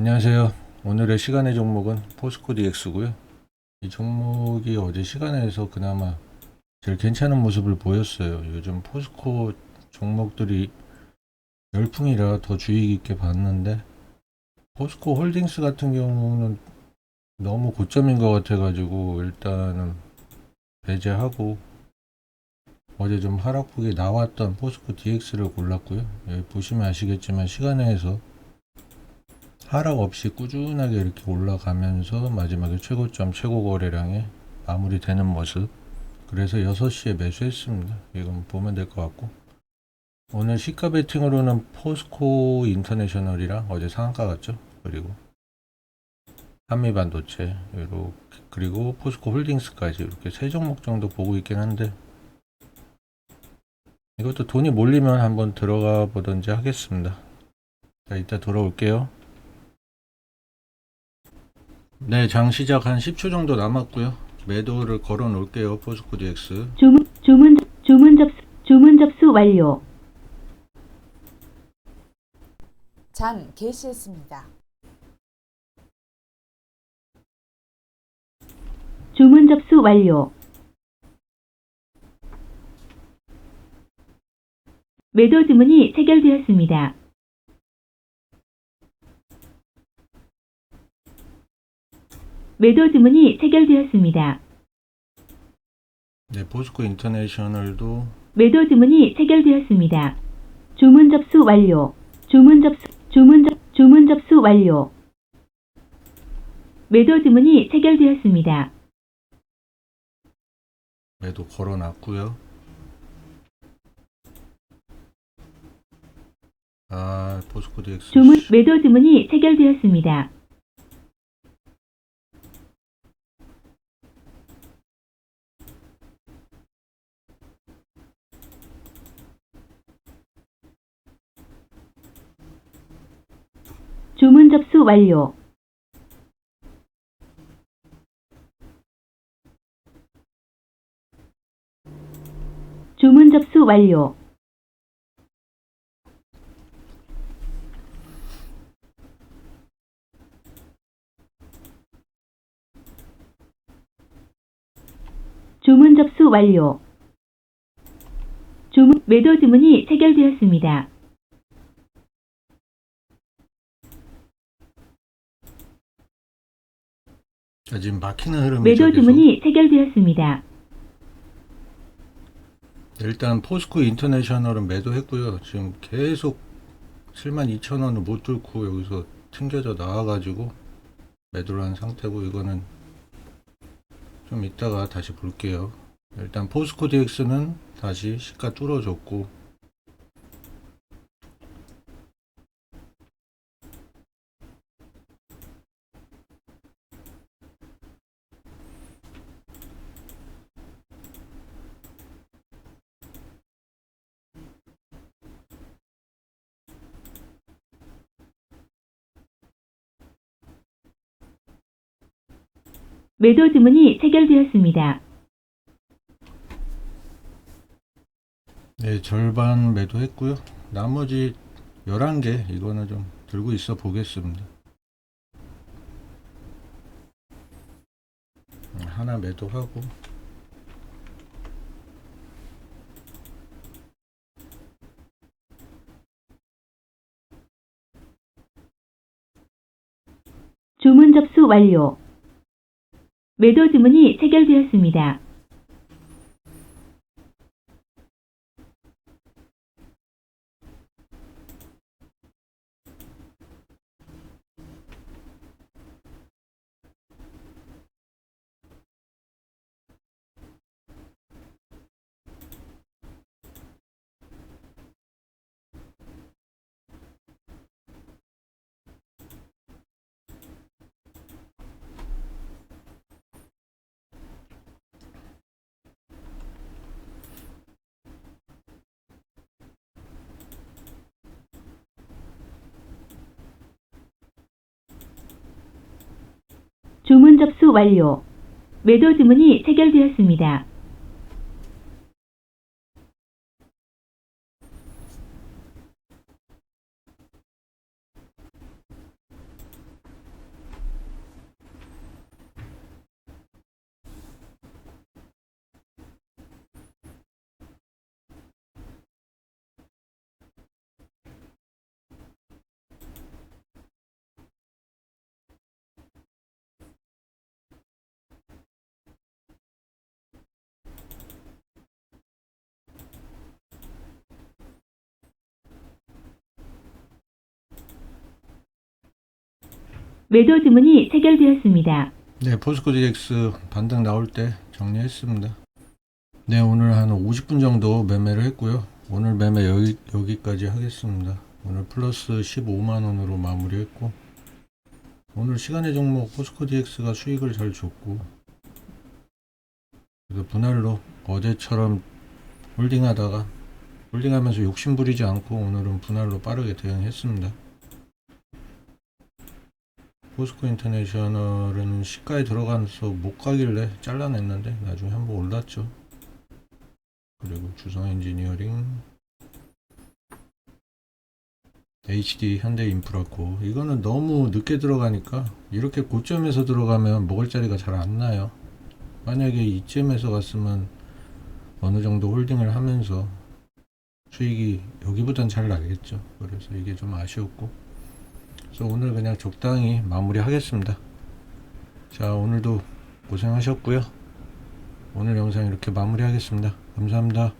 안녕하세요. 오늘의 시간의 종목은 포스코 DX고요. 이 종목이 어제 시간에서 그나마 제일 괜찮은 모습을 보였어요. 요즘 포스코 종목들이 열풍이라 더 주의 깊게 봤는데 포스코 홀딩스 같은 경우는 너무 고점인 것 같아가지고 일단은 배제하고 어제 좀 하락폭이 나왔던 포스코 DX를 골랐고요. 여기 보시면 아시겠지만 시간에서 하락 없이 꾸준하게 이렇게 올라가면서 마지막에 최고점 최고 거래량에 마무리되는 모습. 그래서 6시에 매수했습니다. 이건 보면 될 것 같고. 오늘 시가 베팅으로는 포스코 인터내셔널이랑 어제 상한가 같죠? 그리고 한미 반도체 이렇게 그리고 포스코 홀딩스까지 이렇게 세 종목 정도 보고 있긴 한데 이것도 돈이 몰리면 한번 들어가 보든지 하겠습니다. 자, 이따 돌아올게요. 네, 장 시작 한 10초 정도 남았고요. 매도를 걸어 놓을게요. 포스코 DX. 주문 주문 주문 접수 주문 접수 완료. 장 개시했습니다. 주문 접수 완료. 매도 주문이 체결되었습니다. 매도 주문이 체결되었습니다. 네, 포스코 인터내셔널도 매도 주문이 체결되었습니다. 주문 접수 완료. 주문 접수 주문 접 주문 접수 완료. 매도 주문이 체결되었습니다. 매도 걸어 놨고요. 아, 포스코 DX. 주문 매도 주문이 체결되었습니다. 주문 접수 완료. 주문 접수 완료. 주문 접수 완료. 주문 매도 주문이 체결되었습니다. 자, 지금 막히는 흐름이죠. 매도. 주문이 체결되었습니다. 일단 포스코 인터내셔널은 매도했고요. 지금 계속 72,000원을 못 뚫고 여기서 튕겨져 나와가지고 매도를 한 상태고 이거는 좀 이따가 다시 볼게요. 일단 포스코 DX는 다시 시가 뚫어줬고 매도 주문이 체결되었습니다. 네, 절반 매도했고요. 나머지 11개 이거는 좀 들고 있어 보겠습니다. 음, 하나 매도하고 주문 접수 완료. 매도 주문이 체결되었습니다. 주문 접수 완료. 매도 주문이 체결되었습니다. 매도 주문이 체결되었습니다. 네, 포스코 DX 반등 나올 때 정리했습니다. 네, 오늘 한 50분 정도 매매를 했고요. 오늘 매매 여기, 여기까지 하겠습니다. 오늘 플러스 15만 원으로 마무리했고 오늘 시간의 종목 포스코 DX가 수익을 잘 줬고 그래서 분할로 어제처럼 홀딩하다가 홀딩하면서 욕심 부리지 않고 오늘은 분할로 빠르게 대응했습니다. 포스코 인터내셔널은 시가에 들어가서 못 가길래 잘라냈는데 나중에 한번 올랐죠. 그리고 주성 엔지니어링, HD 현대 인프라코 이거는 너무 늦게 들어가니까 이렇게 고점에서 들어가면 먹을 자리가 잘 안 나요. 만약에 이쯤에서 갔으면 어느 정도 홀딩을 하면서 수익이 여기보단 잘 나겠죠. 그래서 이게 좀 아쉬웠고 그래서 오늘 그냥 적당히 마무리 하겠습니다. 자, 오늘도 고생하셨고요. 오늘 영상 이렇게 마무리 하겠습니다. 감사합니다.